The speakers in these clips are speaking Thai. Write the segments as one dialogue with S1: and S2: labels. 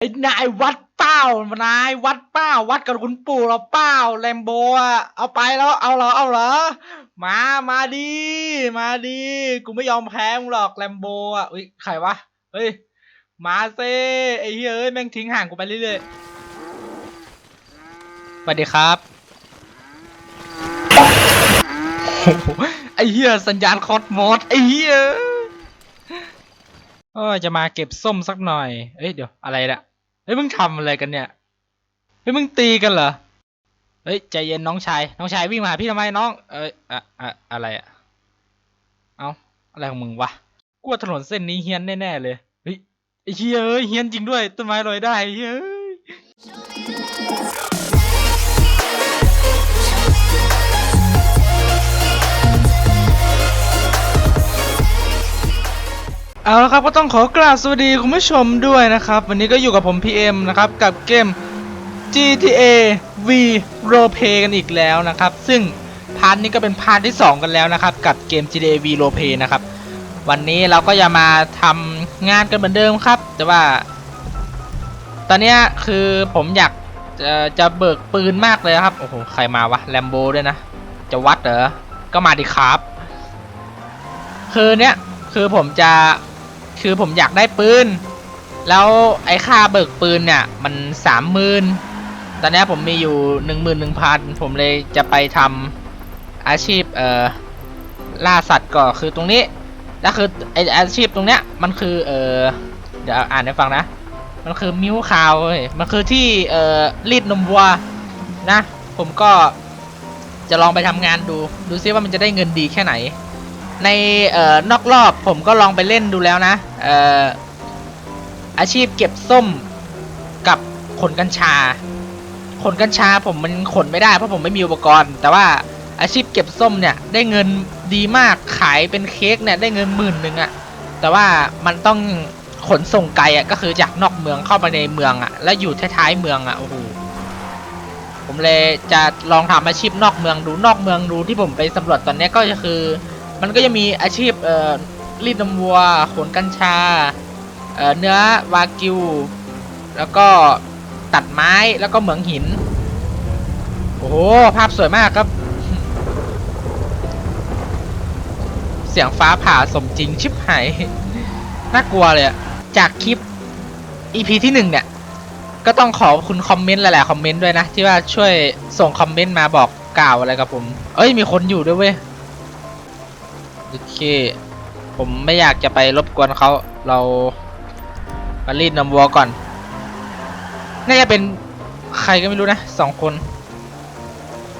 S1: ไอ้นายวัดเป้านายวัดเป้าวัดกับคุณปู่เราเป้าแลมโบอะเอาไปแล้วเอาเหรอเอาเหรอมามาดีมาดีกูไม่ยอมแพ้มึงหรอกแลมโบอะอุ้ยใครวะเฮ้ยมาเซ่ไอ้เฮ้ยเอ้ยแม่งทิ้งห่างกูไปเรื่อยๆสวัสดีครับโอ้โหไอ้เหี้ยสัญญาณคอสมอสไอ้เหี้ยเออจะมาเก็บส้มสักหน่อย เอ้ยเดี๋ยวอะไรเนี่ย ฮ้ยมึงทำอะไรกันเนี่ยเฮ้ยมึงตีกันเหรอเฮ้ยใจเย็นน้องชาย น้องชายวิ่งมาหาพี่ทำไมน้อง เอ้ยอะอะอะไรอะเอาอะไรของมึงวะกลัวถนนเส้นนี้เฮี้ยนแน่ๆเลยเฮ้ยไอ้เหี้ยเอ้ยเฮี้ยนจริงด้วยต้นไม้ลอยได้เฮ้ย เอาละครับก็ต้องขอกราบสวัสดีคุณผู้ชมด้วยนะครับ วันนี้ก็อยู่กับผม PM นะครับกับเกม GTA V Roleplay กันอีกแล้วนะครับ ซึ่งพาร์ทนี้ก็เป็นพาร์ทที่ 2 กันแล้วนะครับ กับเกม GTA V Roleplay นะครับ วันนี้เราก็จะมาทำงานกันเหมือนเดิมครับ แต่ว่า ตอนนี้คือผมอยากจะจะเบิกปืนมากเลยครับ โอ้โห ใครมาวะแลมโบด้วยนะ จะวัดเหรอ ก็มาดิครับ คือเนี้ยคือผมจะ คือผมอยากได้ปืน แล้วไอ้ค่าเบิกปืนเนี่ย มันสามหมื่นตอนนี้ผมมีอยู่หนึ่งหมื่นหนึ่งพันผมเลยจะไปทำอาชีพเอ่อล่าสัตว์ก็คือตรงนี้แล้วคือไออาชีพตรงเนี้ยมันคือเออเดี๋ยวอ่านให้ฟังนะ มันคือมิ้วคาวเว้ยมันคือที่เอ่อรีดนมวัวนะ ผมก็จะลองไปทำงานดูดูซิว่ามันจะได้เงินดีแค่ไหน ในเอ่อนอกรอบผมก็ลองไปเล่นดูแล้วนะ เอ่ออาชีพเก็บส้มกับขนกัญชา ขนกัญชาผมมันขนไม่ได้เพราะผมไม่มีอุปกรณ์ แต่ว่าอาชีพเก็บส้มเนี่ยได้เงินดีมากขายเป็นเค้กเนี่ยได้เงินหมื่นหนึ่งอะแต่ว่ามันต้องขนส่งไกลอะก็คือจากนอกเมืองเข้ามาในเมืองอะแล้วอยู่ท้ายๆเมืองอะโอ้โหผมเลยจะลองทำอาชีพนอกเมืองดูนอกเมืองดูที่ผมไปสำรวจตอนนี้ก็คือ มันก็จะมีอาชีพเอ่อ รีดนมวัว ขนกัญชาเเนื้อวากิว แล้วก็ตัดไม้แล้วก็เหมืองหิน โอ้โห ภาพสวยมากครับ เสียงฟ้าผ่าสมจริงชิบหาย น่ากลัวเลยอะจากคลิป EP ที่หนึ่งเนี่ย ก็ต้องขอบคุณคอมเมนต์หลายๆคอมเมนต์ด้วยนะ ที่ว่าช่วยส่งคอมเมนต์มาบอกกล่าวอะไรกับผม เอ้ย มีคนอยู่ด้วยเว้ย โอเค ผมไม่อยากจะไปรบกวนเขาเรามารีดนมวัวก่อน น่าจะเป็นใครก็ไม่รู้นะสองคน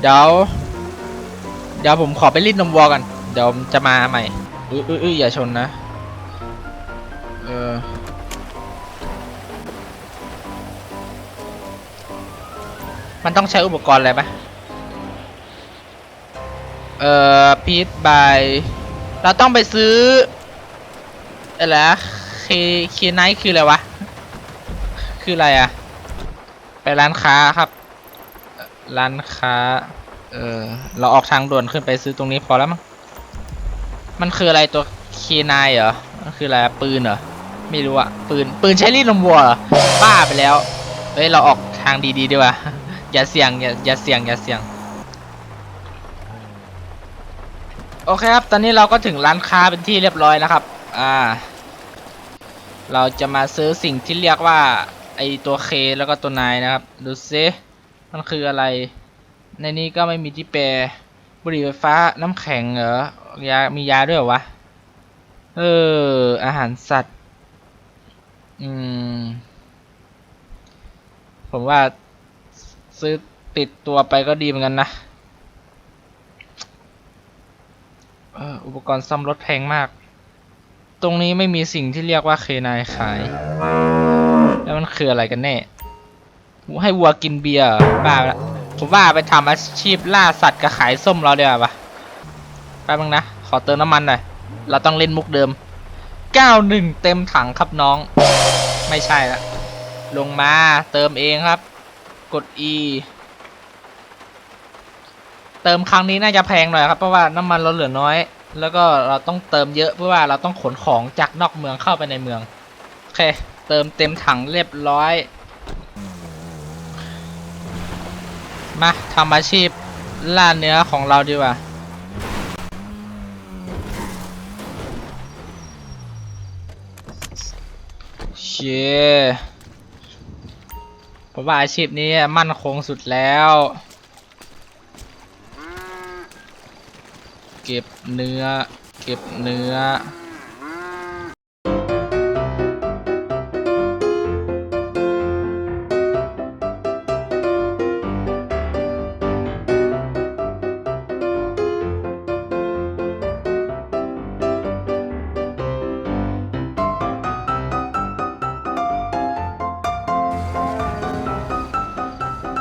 S1: เดี๋ยว เดี๋ยวผมขอไปรีดนมวัวก่อนเดี๋ยวจะมาใหม่อุ้อุ้ยอุ้ยอย่าชนนะ เออมันต้องใช้อุปกรณ์อะไรไหมเอ่อพีทบาย เราต้องไปซื้ออะไรนะเคเคไนท์คืออะไรวะ คืออะไรอะไปร้านค้าครับ ร้านค้า เออ เราออกทางด่วนขึ้นไปซื้อตรงนี้พอแล้วมั้ง มันคืออะไรตัวเคไนเหรอ มันคืออะไรปืนเหรอ ไม่รู้อะปืน ปืนใช้รีดนมวัวบ้าไปแล้ว เฮ้ย เราออกทางดีๆดีกว่า อย่าเสี่ยง อย่าอย่าเสี่ยง อย่าเสี่ยง โอเคครับ ตอนนี้เราก็ถึงร้านค้าเป็นที่เรียบร้อยแล้วครับ อ่า เราจะมาซื้อสิ่งที่เรียกว่า ไอตัวเคแล้วก็ตัวนายนะครับ ดูซิมันคืออะไร ในนี้ก็ไม่มีที่แปลบุหรี่ไฟฟ้าน้ำแข็งเหรอยา มียาด้วยเหรอวะ เออ อาหารสัตว์ อืม ผมว่าซื้อติดตัวไปก็ดีเหมือนกันนะ เอออุปกรณ์ซ่อมรถแพงมาก ตรงนี้ไม่มีสิ่งที่เรียกว่าเคนายขาย แล้วมันคืออะไรกันแน่ ให้วัวกินเบียร์บ้าละผมว่าไปทำอาชีพล่าสัตว์กับขายส้มเราเดียวาปะแป๊บนึงนะ ขอเติมน้ำมันหน่อย เราต้องเล่นมุกเดิม 91 เต็มถังครับน้อง ไม่ใช่ละ ลงมาเติมเองครับ กด E เติมครั้งนี้น่าจะแพงหน่อยครับเพราะว่าน้ำมันเราเหลือน้อย แล้วก็เราต้องเติมเยอะเพราะว่าเราต้องขนของจากนอกเมืองเข้าไปในเมืองโอเค เติมเต็มถังเรียบร้อย มาทำอาชีพล่าเนื้อของเราดีกว่าเชผมว่าอาชีพนี้มั่นคงสุดแล้ว เก็บเนื้อ เก็บเนื้อ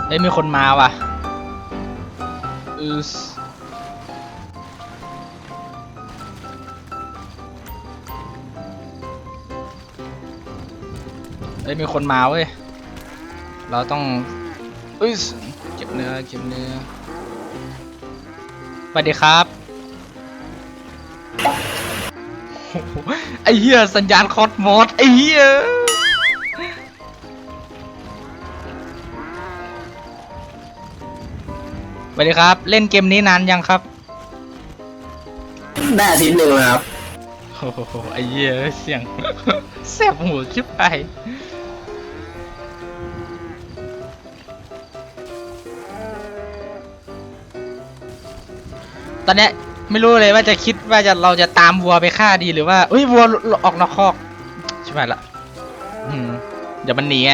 S1: เอ้ยมีคนมาว่ะอืส เอ้ยมีคนมาเว้ย เราต้องอึสเก็บเนื้อเก็บเนื้อสวัสดีครับโอ้โหไอ้เหี้ยสัญญาณคอสมอสไอ้เหี้ยสวัสดีครับ เล่นเกมนี้นานยังครับ
S2: ได้อาทิตย์หนึ่งแล้วครับ
S1: โอ้โหไอ้เหี้ยเสียง แสบหูชิบไป ตอนเนี้ยไม่รู้เลยว่าจะคิดว่าจะเราจะตามวัวไปฆ่าดีหรือว่าเอ้ยวัวออกนอกคอกใช่ไหมละอืมเดี๋ยวมันหนีไง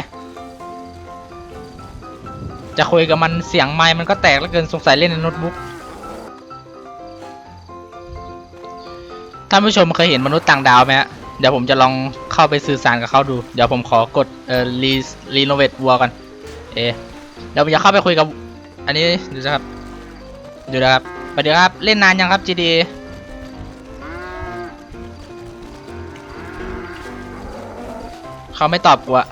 S1: จะคุยกับมันเสียงไมค์มันก็แตกแล้วเกินสงสัยเล่นในโน้ตบุ๊กท่านผู้ชมเคยเห็นมนุษย์ต่างดาวไหมฮะ เดี๋ยวผมจะลองเข้าไปสื่อสารกับเขาดู เดี๋ยวผมขอกดเอ่อรีรีโนเวทวัวกัน เอเดี๋ยวผมจะเข้าไปคุยกับ อันนี้ดูนะครับ ดูนะครับ สวัสดีครับ เล่นนานยังครับ GD เขาไม่ตอบกูอะ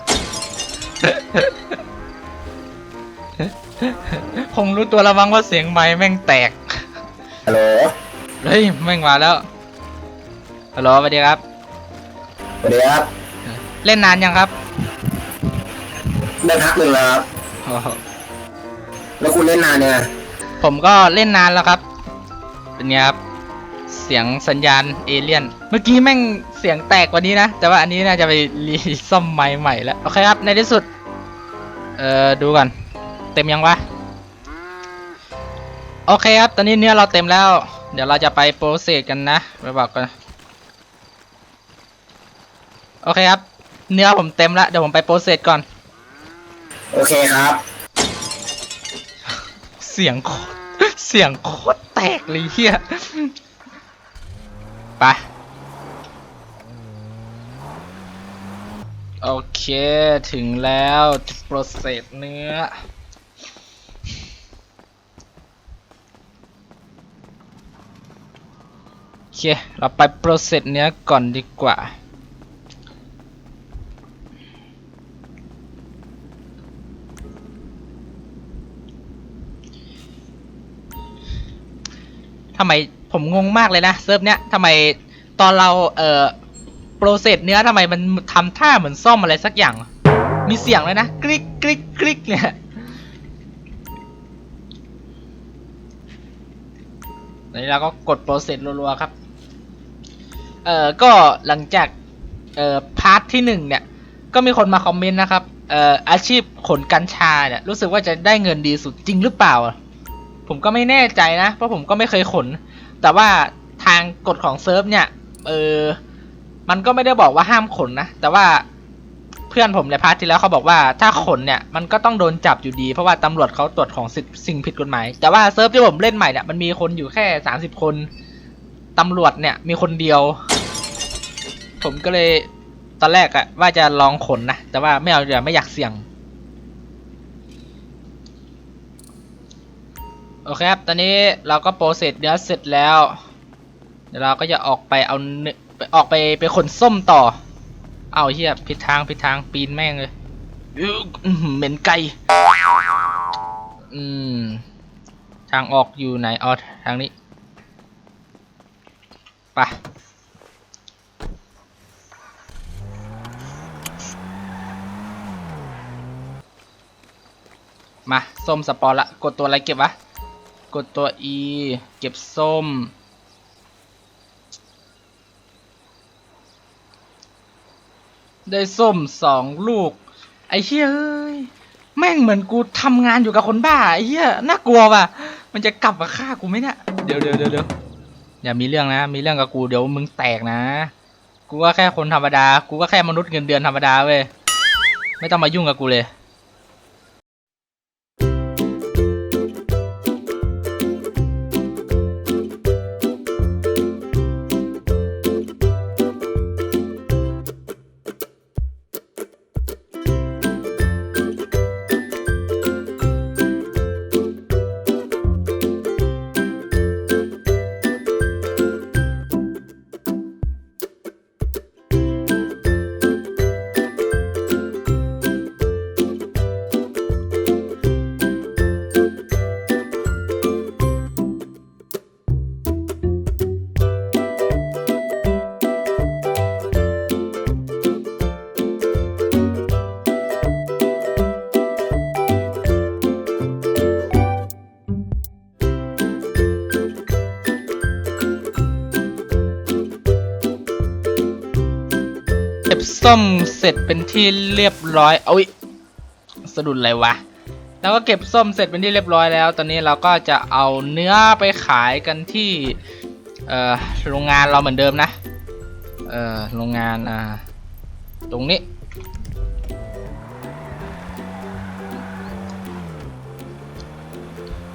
S1: คงรู้ตัวระวังว่าเสียงไม้แม่งแตก
S2: ฮัลโหล
S1: เฮ้ย แม่งมาแล้ว ฮัลโหลสวัสดีครับ
S2: สวัสดีครับ
S1: เล่นนานยังครับ
S2: ได้พักหนึ่งแล้วครับ แล้วคุณเล่นนานเนี่ยง
S1: ผมก็เล่นนานแล้วครับ เป็นไงครับ เสียงสัญญาณเอเลี่ยน เมื่อกี้แม่งเสียงแตกกว่านี้นะ แต่ว่าอันนี้น่าจะไปรีซ่อมไมค์ใหม่แล้ว โอเคครับ ในที่สุด เอ่อ ดูก่อน เต็มยังวะ โอเคครับ ตอนนี้เนื้อเราเต็มแล้ว เดี๋ยวเราจะไปโปรเซสกันนะไปบอกกัน โอเคครับ เนื้อผมเต็มแล้วเดี๋ยวผมไปโปรเซสก่อน
S2: โอเคครับ
S1: เสียงโคตรเสียงโคตรแต กเลยเฮียไป โอเค ถึงแล้วโปรเซสเนื้อ โอเค เราไปโปรเซสเนื้อก่อนดีกว่า ทำไมผมงงมากเลยนะเซิร์ฟเนี้ยทำไมตอนเราเอ่อโปรเซสเนื้อทำไมมันทำท่าเหมือนซ่อมอะไรสักอย่าง มีเสียงเลยนะกริ๊กกริ๊กกริ๊กเนี่ยตอนนี้เราก็กดโปรเซสรัวๆครับ เอ่อ ก็หลังจาก เอ่อ พาร์ทที่หนึ่งเนี่ย ก็มีคนมาคอมเมนต์นะครับ เอ่อ อาชีพขนกัญชาเนี่ย รู้สึกว่าจะได้เงินดีสุดจริงหรือเปล่า ผมก็ไม่แน่ใจนะ เพราะผมก็ไม่เคยขน แต่ว่าทางกฎของเซิร์ฟเนี่ย เออ มันก็ไม่ได้บอกว่าห้ามขนนะ แต่ว่าเพื่อนผมในพาร์ทที่แล้วเขาบอกว่าถ้าขนเนี่ยมันก็ต้องโดนจับอยู่ดี เพราะว่าตำรวจเขาตรวจของสิ่งสิ่งผิดกฎหมาย แต่ว่าเซิร์ฟที่ผมเล่นใหม่เนี่ยมันมีคนอยู่แค่สามสิบคน ตำรวจเนี่ยมีคนเดียว ผมก็เลยตอนแรกอะว่าจะลองขนนะ แต่ว่าไม่เอาเดี๋ยวไม่อยากเสี่ยง โอเคครับ ตอนนี้เราก็โปรเซสเนื้อเสร็จแล้ว เดี๋ยวเราก็จะออกไปเอาเนื้อออกไปไปขนส้มต่อ เอาเฮียผิดทางผิดทางปีนแม่งเลยเหม็นไก่อืม ทางออกอยู่ไหนอ๋อทางนี้ปะมาส้มสปอร์ละ กดตัวอะไรเก็บวะ กดตัว E เก็บส้ม ได้ส้มสองลูก ไอ้เหี้ยเอ้ย แม่งเหมือนกูทำงานอยู่กับคนบ้า ไอ้เหี้ย น่ากลัวว่ะ มันจะกลับมาฆ่ากูไหมเนี่ย เดี๋ยวเดี๋ยวเดี๋ยวเดี๋ยวอย่ามีเรื่องนะ มีเรื่องกับกูเดี๋ยวมึงแตกนะ กูก็แค่คนธรรมดา กูก็แค่มนุษย์เงินเดือนธรรมดาเว้ย ไม่ต้องมายุ่งกับกูเลย ส้มเสร็จเป็นที่เรียบร้อยเอาอิสะดุดอะไรวะแล้วก็เก็บส้มเสร็จเป็นที่เรียบร้อยแล้ว ตอนนี้เราก็จะเอาเนื้อไปขายกันที่โรงงานเราเหมือนเดิมนะโรงงานตรงนี้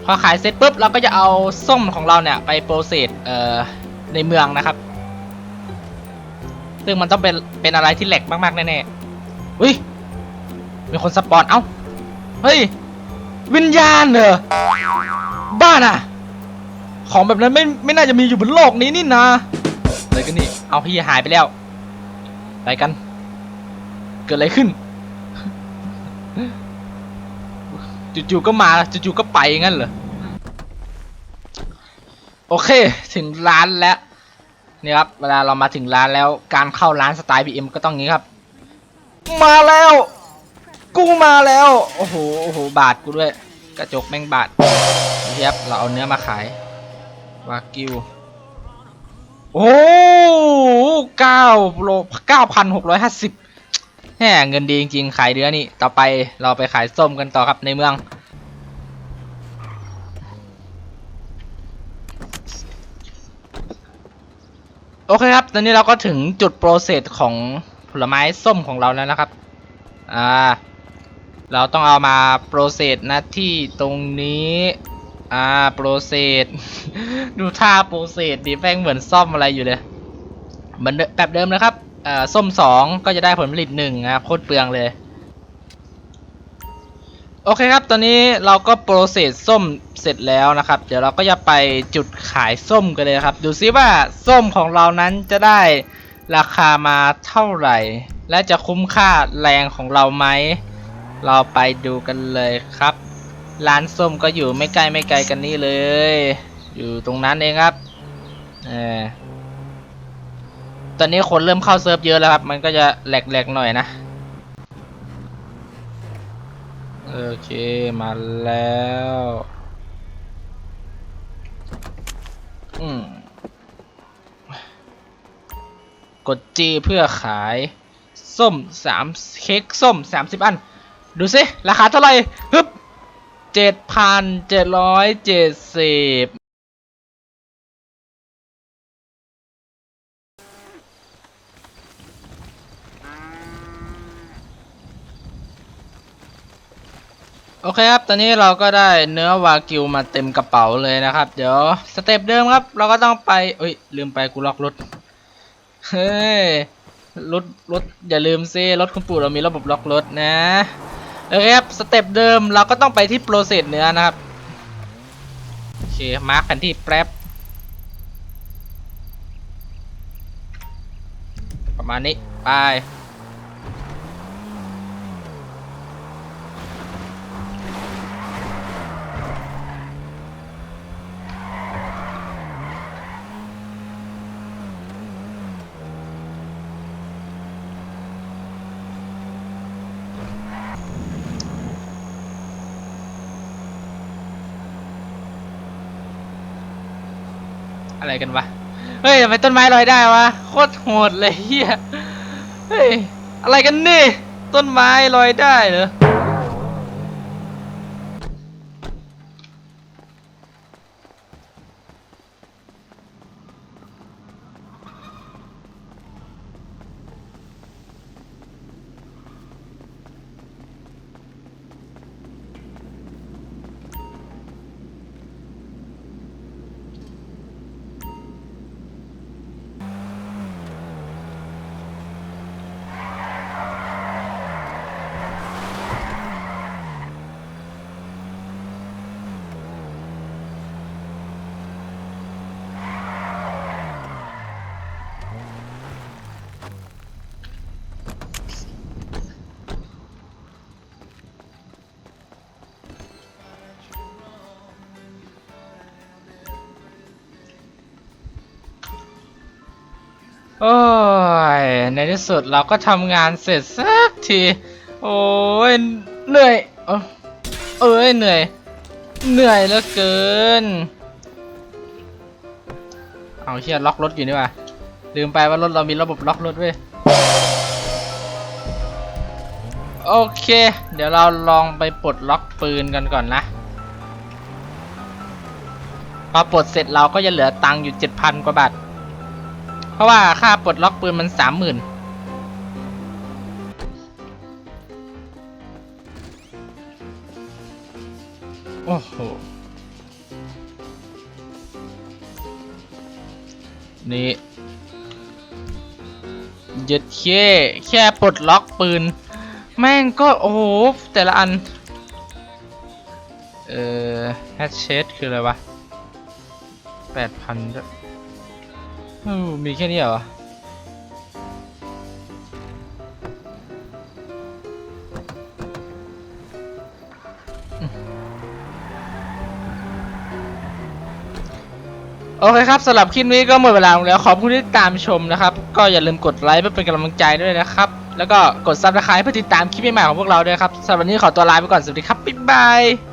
S1: พอขายเสร็จปุ๊บเราก็จะเอาส้มของเราเนี่ยไปโปรเซสในเมืองนะครับ ซึ่งมันต้องเป็นเป็นอะไรที่แหลกมากๆแน่ๆอุ้ยมีคนสปอนเอ้าเฮ้ยวิญญาณเหรอบ้าน่ะ ของแบบนั้นไม่ไม่น่าจะมีอยู่บนโลกนี้นี่นะอะไรกันนี่เอาพี่หายไปแล้วไปกัน เกิดอะไรขึ้นจู่ๆก็มาจู่ๆก็ไปงั้นเหรอโอเค ถึงร้านแล้ว นี่ครับเวลาเรามาถึงร้านแล้วการเข้าร้านสไตล์ BM ก็ต้องงี้ครับ มาแล้ว กูมาแล้ว โอ้โหโอ้โหบาทกูด้วย กระจกแม่งบาทเทียบเราเอาเนื้อมาขายวากิวโอ้เก้าโลเก้าพันหกร้อยห้าสิบแหมเงินดีจริงๆ ขายเนื้อนี่ ต่อไปเราไปขายส้มกันต่อครับในเมือง โอเคครับ ตอนนี้เราก็ถึงจุดโปรเซสของผลไม้ส้มของเราแล้วนะครับ อ่า เราต้องเอามาโปรเซสนะที่ตรงนี้ อ่า โปรเซส ดูท่าโปรเซสดิแม่งเหมือนซ่อมอะไรอยู่เลย เหมือนแบบเดิมนะครับ อ่า ส้มสองก็จะได้ผลผลิตหนึ่งนะครับโคตรเปลืองเลย โอเคครับ ตอนนี้เราก็โปรเซสส้มเสร็จแล้วนะครับ เดี๋ยวเราก็จะไปจุดขายส้มกันเลยครับ ดูซิว่าส้มของเรานั้นจะได้ราคามาเท่าไหร่ และจะคุ้มค่าแรงของเราไหม เราไปดูกันเลยครับ ร้านส้มก็อยู่ไม่ไกลไม่ไกลกันนี่เลย อยู่ตรงนั้นเองครับเออตอนนี้คนเริ่มเข้าเซิร์ฟเยอะแล้วครับ มันก็จะแหลกๆหน่อยนะ โอเค มาแล้ว อืม กด G เพื่อขาย ส้มสามเค้กส้มสามสิบอัน ดูสิ ราคาเท่าไหร่ฮึบเจ็ดพันเจ็ดร้อยเจ็ดสิบ โอเคครับ ตอนนี้เราก็ได้เนื้อวากิวมาเต็มกระเป๋าเลยนะครับ เดี๋ยวสเต็ปเดิมครับ เราก็ต้องไปเอ้ย ลืมไปกูล็อกรถ เฮ้ย รถ รถ อย่าลืมซิรถคุณปู่เรามีระบบล็อกรถนะโอเคครับ สเต็ปเดิมเราก็ต้องไปที่โปรเซสเนื้อนะครับ โอเค มาร์คแผนที่แป๊บ ประมาณนี้ ไป อะไรกันวะ เฮ้ยทำไมต้นไม้ลอยได้วะ โคตรโหดเลยเฮียเฮ้ย อะไรกันนี่ ต้นไม้ลอยได้เหรอ โอ้ย ในที่สุดเราก็ทำงานเสร็จสักที โอ้ย เหนื่อยเอ้าเอ้ย เหนื่อย เหนื่อยเหลือเกิน เอาเชียล็อกรถอยู่นี่ว่ะลืมไปว่ารถเรามีระบบล็อกรถเว้ย โอเค เดี๋ยวเราลองไปปลดล็อกปืนกันก่อนนะพอปลดเสร็จเราก็จะเหลือตังค์อยู่ 7,000 กว่าบาท ราะว่าค่าปลดล็อกปืนมันสามหมื่นโอ้โห นี่เย็ดเค่แค่ปลดล็อกปืน แม่งก็ โอ้โห แต่ละอัน เอ่อแฮชเชดคืออะไรวะแปดพันด้วย อืมมีแค่นี้เหรอ โอเคครับสำหรับคลิปนี้ก็หมดเวลาลงแล้ว ขอบคุณที่ตามชมนะครับ ก็อย่าลืมกดไลค์เพื่อเป็นกำลังใจด้วยนะครับ แล้วก็กดซับสไครต์เพื่อติดตามคลิปใหม่ๆของพวกเราด้วยครับสำหรับวันนี้ขอตัวลาไปก่อน สวัสดีครับ บ๊ายบาย